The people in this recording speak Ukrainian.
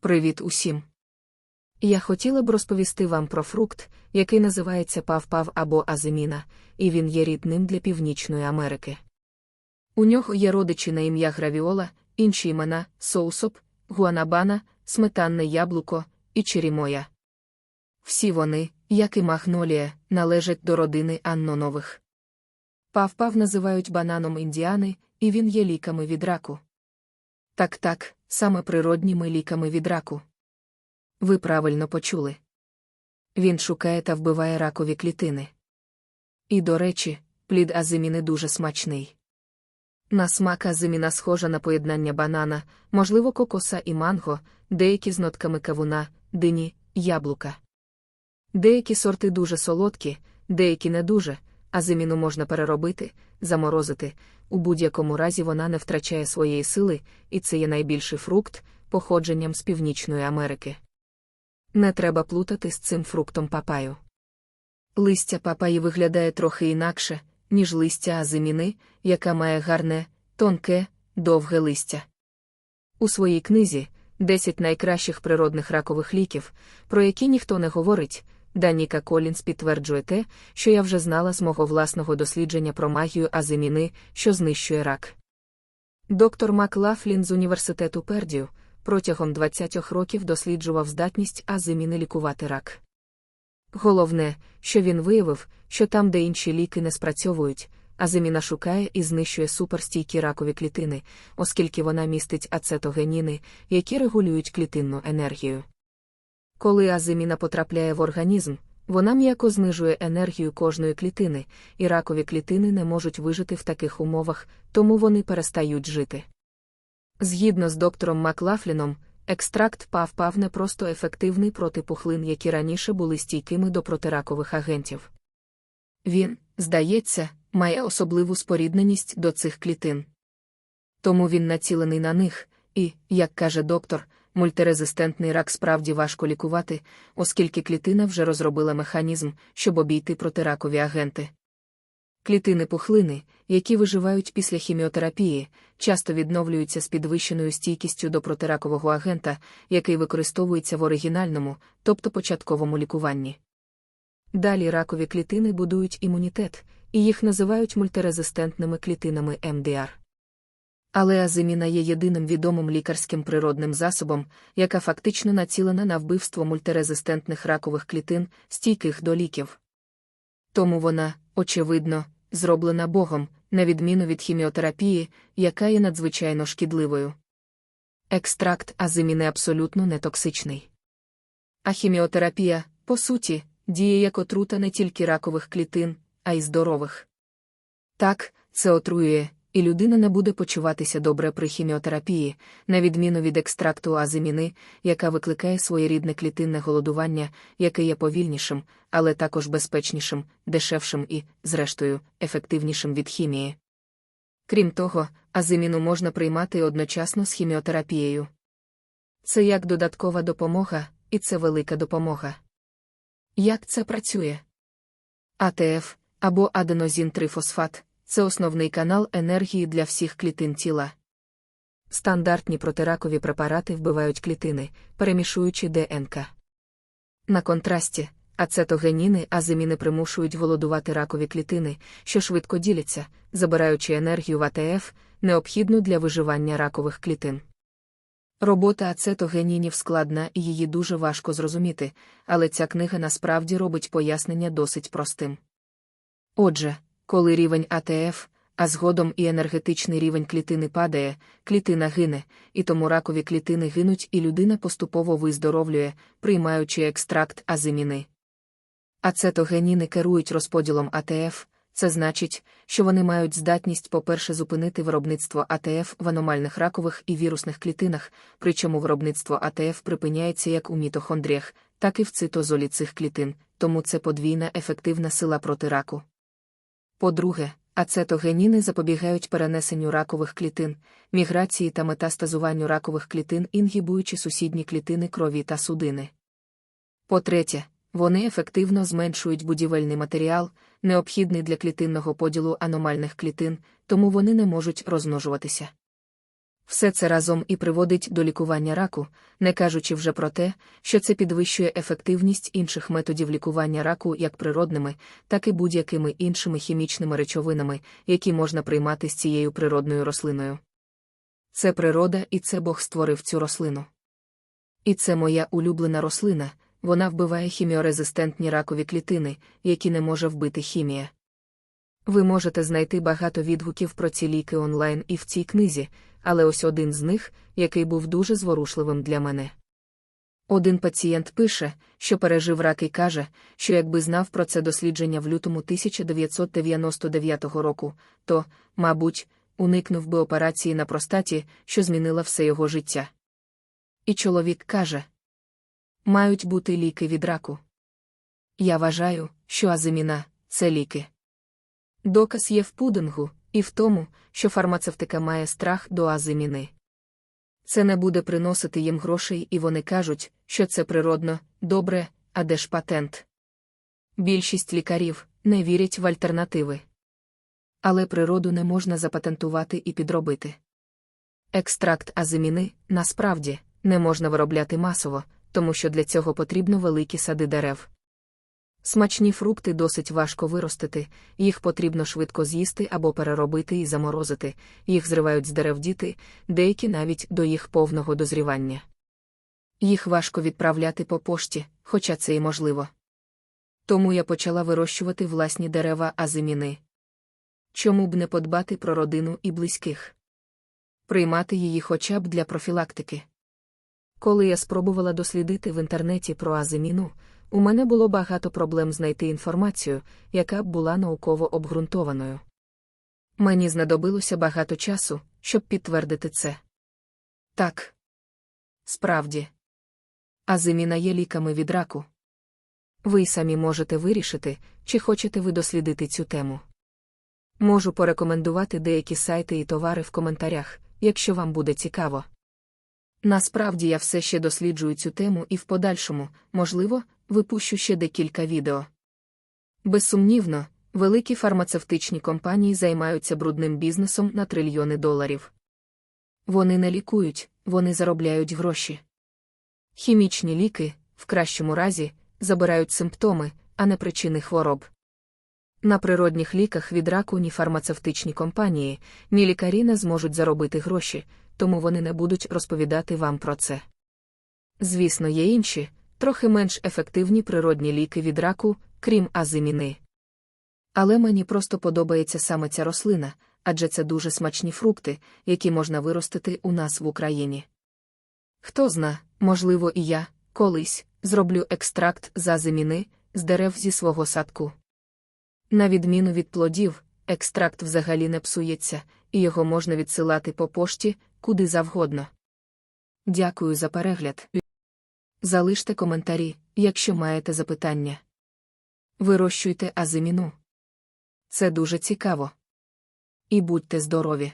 Привіт усім! Я хотіла б розповісти вам про фрукт, який називається пав-пав або азиміна, і він є рідним для Північної Америки. У нього є родичі на ім'я гравіола, інші імена соусоп, гуанабана, сметанне яблуко і черімоя. Всі вони, як і магнолія, належать до родини аннонових. Пав-пав називають бананом індіани, і він є ліками від раку. Так так, саме природніми ліками від раку. Ви правильно почули. Він шукає та вбиває ракові клітини. І, до речі, плід азиміни дуже смачний. На смак азиміна схожа на поєднання банана, можливо, кокоса і манго, деякі з нотками кавуна, дині, яблука. Деякі сорти дуже солодкі, деякі не дуже, азиміну можна переробити, заморозити, у будь-якому разі вона не втрачає своєї сили, і це є найбільший фрукт, походженням з Північної Америки. Не треба плутати з цим фруктом папаю. Листя папаї виглядає трохи інакше, ніж листя азиміни, яка має гарне, тонке, довге листя. У своїй книзі 10 найкращих природних ракових ліків, про які ніхто не говорить. Даніка Колінс підтверджує те, що я вже знала з мого власного дослідження про магію азиміни, що знищує рак. Доктор Маклафлін з університету Пердію протягом 20 років досліджував здатність азиміни лікувати рак. Головне, що він виявив, що там, де інші ліки не спрацьовують, азиміна шукає і знищує суперстійкі ракові клітини, оскільки вона містить ацетогеніни, які регулюють клітинну енергію. Коли азиміна потрапляє в організм, вона м'яко знижує енергію кожної клітини, і ракові клітини не можуть вижити в таких умовах, тому вони перестають жити. Згідно з доктором Маклафліном, екстракт пав-пав не просто ефективний проти пухлин, які раніше були стійкими до протиракових агентів. Він, здається, має особливу спорідненість до цих клітин. Тому він націлений на них, і, як каже доктор, мультирезистентний рак справді важко лікувати, оскільки клітина вже розробила механізм, щоб обійти протиракові агенти. Клітини пухлини, які виживають після хіміотерапії, часто відновлюються з підвищеною стійкістю до протиракового агента, який використовується в оригінальному, тобто початковому лікуванні. Далі ракові клітини будують імунітет, і їх називають мультирезистентними клітинами МДР. Але азиміна є єдиним відомим лікарським природним засобом, яка фактично націлена на вбивство мультирезистентних ракових клітин, стійких до ліків. Тому вона, очевидно, зроблена Богом, на відміну від хіміотерапії, яка є надзвичайно шкідливою. Екстракт азиміни абсолютно не токсичний. А хіміотерапія, по суті, діє як отрута не тільки ракових клітин, а й здорових. Так, це отруює, і людина не буде почуватися добре при хіміотерапії, на відміну від екстракту азиміни, яка викликає своєрідне клітинне голодування, яке є повільнішим, але також безпечнішим, дешевшим і, зрештою, ефективнішим від хімії. Крім того, азиміну можна приймати одночасно з хіміотерапією. Це як додаткова допомога, і це велика допомога. Як це працює? АТФ або аденозін трифосфат це основний канал енергії для всіх клітин тіла. Стандартні протиракові препарати вбивають клітини, перемішуючи ДНК. На контрасті, ацетогеніни азиміни примушують голодувати ракові клітини, що швидко діляться, забираючи енергію в АТФ, необхідну для виживання ракових клітин. Робота ацетогенінів складна і її дуже важко зрозуміти, але ця книга насправді робить пояснення досить простим. Отже, коли рівень АТФ, а згодом і енергетичний рівень клітини падає, клітина гине, і тому ракові клітини гинуть, і людина поступово виздоровлює, приймаючи екстракт азиміни. Ацетогеніни керують розподілом АТФ. Це значить, що вони мають здатність, по-перше, зупинити виробництво АТФ в аномальних ракових і вірусних клітинах, причому виробництво АТФ припиняється як у мітохондріях, так і в цитозолі цих клітин, тому це подвійна ефективна сила проти раку. По-друге, ацетогеніни запобігають перенесенню ракових клітин, міграції та метастазуванню ракових клітин, інгібуючи сусідні клітини крові та судини. По-третє, вони ефективно зменшують будівельний матеріал, необхідний для клітинного поділу аномальних клітин, тому вони не можуть розмножуватися. Все це разом і приводить до лікування раку, не кажучи вже про те, що це підвищує ефективність інших методів лікування раку як природними, так і будь-якими іншими хімічними речовинами, які можна приймати з цією природною рослиною. Це природа і це Бог створив цю рослину. І це моя улюблена рослина, вона вбиває хіміорезистентні ракові клітини, які не може вбити хімія. Ви можете знайти багато відгуків про ці ліки онлайн і в цій книзі, але ось один з них, який був дуже зворушливим для мене. Один пацієнт пише, що пережив рак і каже, що якби знав про це дослідження в лютому 1999 року, то, мабуть, уникнув би операції на простаті, що змінила все його життя. І чоловік каже: Мають бути ліки від раку. Я вважаю, що азиміна це ліки. Доказ є в пудингу, і в тому, що фармацевтика має страх до азиміни. Це не буде приносити їм грошей, і вони кажуть, що це природно, добре, а де ж патент? Більшість лікарів не вірять в альтернативи. Але природу не можна запатентувати і підробити. Екстракт азиміни, насправді, не можна виробляти масово, тому що для цього потрібно великі сади дерев. Смачні фрукти досить важко виростити, їх потрібно швидко з'їсти або переробити і заморозити, їх зривають з дерев діти, деякі навіть до їх повного дозрівання. Їх важко відправляти по пошті, хоча це і можливо. Тому я почала вирощувати власні дерева азиміни. Чому б не подбати про родину і близьких? Приймати її хоча б для профілактики. Коли я спробувала дослідити в інтернеті про азиміну, у мене було багато проблем знайти інформацію, яка б була науково обґрунтованою. Мені знадобилося багато часу, щоб підтвердити це. Так. Справді. Азиміна є ліками від раку. Ви самі можете вирішити, чи хочете ви дослідити цю тему. Можу порекомендувати деякі сайти і товари в коментарях, якщо вам буде цікаво. Насправді я все ще досліджую цю тему і в подальшому, можливо, випущу ще декілька відео. Безсумнівно, великі фармацевтичні компанії займаються брудним бізнесом на трильйони доларів. Вони не лікують, вони заробляють гроші. Хімічні ліки, в кращому разі, забирають симптоми, а не причини хвороб. На природних ліках від раку ні фармацевтичні компанії, ні лікарі не зможуть заробити гроші, тому вони не будуть розповідати вам про це. Звісно, є інші, трохи менш ефективні природні ліки від раку, крім азиміни. Але мені просто подобається саме ця рослина, адже це дуже смачні фрукти, які можна виростити у нас в Україні. Хто зна, можливо, і я, колись, зроблю екстракт з азиміни з дерев зі свого садку. На відміну від плодів, екстракт взагалі не псується, і його можна відсилати по пошті, куди завгодно. Дякую за перегляд. Залиште коментарі, якщо маєте запитання. Вирощуйте азиміну. Це дуже цікаво. І будьте здорові!